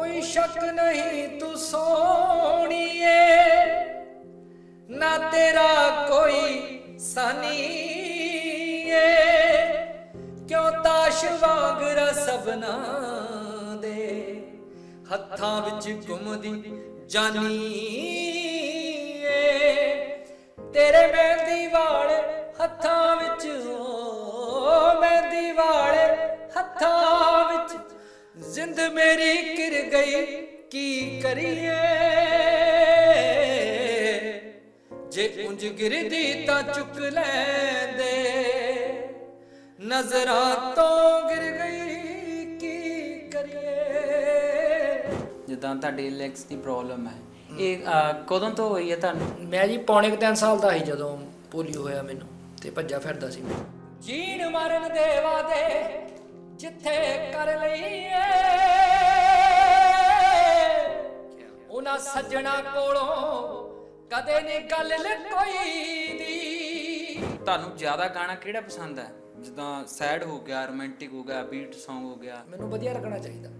ਕੋਈ ਸ਼ੱਕ ਨਹੀਂ ਤੂੰ ਸੋਹਣੀਏ, ਨਾ ਤੇਰਾ ਕੋਈ ਸਾਨੀ ਏ ਕਿਉਂ ਤਾਸ਼ ਵਾਂਗ ਰਸਬਨਾ ਦੇ, ਹੱਥਾਂ ਵਿੱਚ ਘੁੰਮਦੀ ਜਾਨੀ ਤੇਰੇ ਮਹਿੰਦੀ ਵਾਲੇ ਹੱਥਾਂ ਵਿੱਚ, ਓ ਮਹਿੰਦੀ ਵਾਲੇ ਹੱਥਾਂ ਜ਼ਿੰਦ ਮੇਰੀ ਕਿਰ ਗਈ ਕੀ ਕਰੀਏ? ਜੇ ਉਂਝ ਗਿਰਦੀ ਤਾਂ ਚੁੱਕ ਲੈਂਦੇ। ਨਜ਼ਰਾਂ ਤੋਂ ਗਿਰ ਗਈ ਕੀ ਕਰੀਏ? ਜਿੱਦਾਂ ਤੁਹਾਡੀ ਲੈਗਸ ਦੀ ਪ੍ਰੋਬਲਮ ਹੈ। ਇਹ ਅਹ, ਕਦੋਂ ਤੋਂ ਹੋਈ ਹੈ ਤੁਹਾਨੂੰ? ਮੈਂ ਜੀ ਪੌਣੇ 3 ਸਾਲ ਦਾ ਸੀ ਜਦੋਂ ਪੋਲੀਓ ਹੋਇਆ ਮੈਨੂੰ ਤੇ ਭੱਜਾ ਫਿਰਦਾ ਸੀ ਮੈਂ। ਜੀਣ ਮਰਨ ਦੇ ਵਾਦੇ ਜਿੱਥੇ ਕਰ ਲਈਏ। ਉਹਨਾਂ ਸੱਜਣਾ ਕੋਲੋਂ ਕਦੇ ਨਹੀਂ ਗੱਲ ਲਕੋਈ ਦੀ। ਤੁਹਾਨੂੰ ਜ਼ਿਆਦਾ ਗਾਣਾ ਕਿਹੜਾ ਪਸੰਦ ਹੈ? ਜਿੱਦਾਂ ਸੈਡ ਹੋ ਗਿਆ ਰੋਮਾਂਟਿਕ ਹੋ ਗਿਆ ਬੀਟ Song ਹੋ ਗਿਆ। ਮੈਨੂੰ ਵਧੀਆ ਲੱਗਣਾ ਚਾਹੀਦਾ।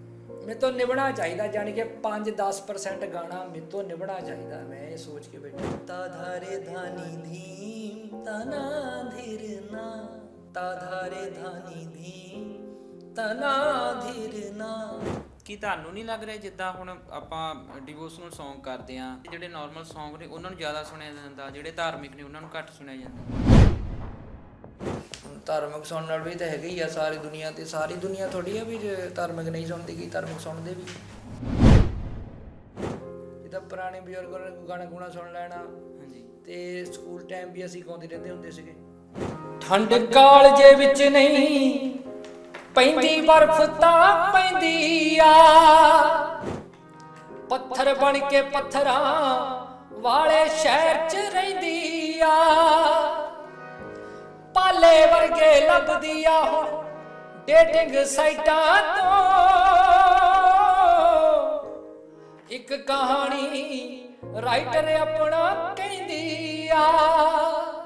ਮੇਰੇ ਤੋਂ ਨਿਭਣਾ ਚਾਹੀਦਾ ਯਾਨੀ ਕਿ 5-10% ਗਾਣਾ ਮੇਰੇ ਤੋਂ ਨਿਭਣਾ ਚਾਹੀਦਾ। ਮੈਂ ਇਹ ਸੋਚ ਕੇ ਬੈਠਾ। ਤਾ ਧਾਰੇ ਧਾਨੀ ਧੀਮ ਤਨਾ ਧੀਰ ਨਾ। ਤਾ ਧਾਰੇ ਧਾਨੀ ਧੀਮ ਤਨਾ ਧੀਰ ਨਾ। ਕੀ ਤੁਹਾਨੂੰ ਨਹੀਂ ਲੱਗ ਰਿਹਾ ਜਿੱਦਾਂ ਹੁਣ ਆਪਾਂ ਡਿਵੋਸ਼ਨਲ Song ਕਰਦੇ ਆ ਜਿਹੜੇ ਨਾਰਮਲ Song ਨੇ ਉਹਨਾਂ ਨੂੰ ਜ਼ਿਆਦਾ ਸੁਣਿਆ ਜਾਂਦਾ ਜਿਹੜੇ ਧਾਰਮਿਕ ਨੇ ਉਹਨਾਂ ਨੂੰ ਘੱਟ ਸੁਣਿਆ ਜਾਂਦਾ। ਧਾਰਮਿਕ ਸੁਣਨ ਨਾਲ ਵੀ ਤਾਂ ਹੈਗੇ ਹੀ ਆ ਸਾਰੀ ਦੁਨੀਆ ਤੇ ਸਾਰੀ ਦੁਨੀਆ ਥੋੜੀ ਆ ਵੀ ਜੇ ਧਾਰਮਿਕ ਨਹੀਂ ਸੁਣਦੀ ਕੀ ਧਾਰਮਿਕ ਸੁਣਦੇ ਵੀ? ਜਿੱਦਾਂ ਪੁਰਾਣੇ ਬਜ਼ੁਰਗਾਂ ਨੇ ਗਾਣਾ ਗੁਣਾ ਸੁਣ ਲੈਣਾ ਹਾਂਜੀ। ਤੇ ਸਕੂਲ ਟਾਈਮ ਵੀ ਅਸੀਂ ਗਾਉਂਦੇ ਰਹਿੰਦੇ ਹੁੰਦੇ ਸੀਗੇ। ਠੰਡ ਕਾਲਜੇ ਵਿੱਚ ਨਹੀਂ ਪੈਂਦੀ ਬਰਫ਼ ਤਾਂ ਪੈਂਦੀ ਆ। ਪੱਥਰ ਬਣ ਕੇ ਪੱਥਰਾਂ ਵਾਲੇ ਸ਼ਹਿਰ 'ਚ ਰਹਿੰਦੀ ਆ। ਪਾਲੇ ਵਰਗੇ ਲੱਭਦੀ ਆ ਹੁਣ ਡੇਟਿੰਗ ਸਾਈਟਾਂ ਤੋਂ। ਇੱਕ ਕਹਾਣੀ ਰਾਈਟਰ ਆਪਣਾ ਕਹਿੰਦੀ ਆ।